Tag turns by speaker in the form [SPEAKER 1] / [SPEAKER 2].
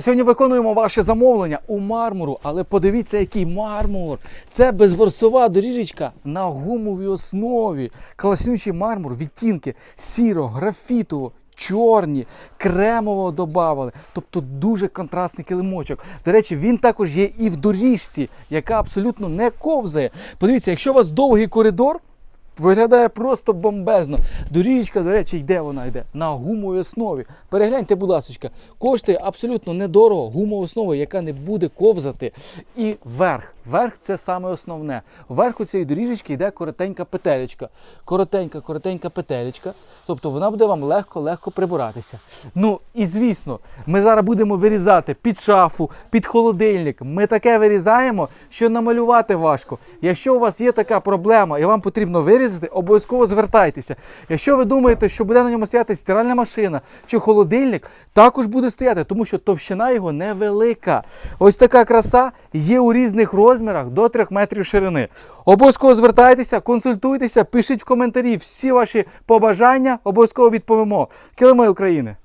[SPEAKER 1] Сьогодні виконуємо ваше замовлення у мармуру, але подивіться, який мармур. Це безворсова доріжечка на гумовій основі. Класнючий мармур, відтінки сіро, графітово, чорні, кремового додавали. Тобто дуже контрастний килимочок. До речі, він також є і в доріжці, яка абсолютно не ковзає. Подивіться, якщо у вас довгий коридор. Виглядає просто бомбезно. Доріжка, до речі, йде вона йде на гумовій основі. Перегляньте, будь ласка, коштує абсолютно недорого гумова основа, яка не буде ковзати. І верх. Верх це саме основне. Вверху цієї доріжечки йде коротенька петелечка. Коротенька, коротенька петелечка. Тобто вона буде вам легко-легко прибиратися. Ну і звісно, ми зараз будемо вирізати під шафу, під холодильник. Ми таке вирізаємо, що намалювати важко. Якщо у вас є така проблема і вам потрібно вирізати, обов'язково звертайтеся. Якщо ви думаєте, що буде на ньому стояти стиральна машина чи холодильник, також буде стояти, тому що товщина його невелика. Ось така краса є у різних розмірах до 3 метрів ширини. Обов'язково звертайтеся, консультуйтеся, пишіть в коментарі всі ваші побажання, обов'язково відповімо. Килими України!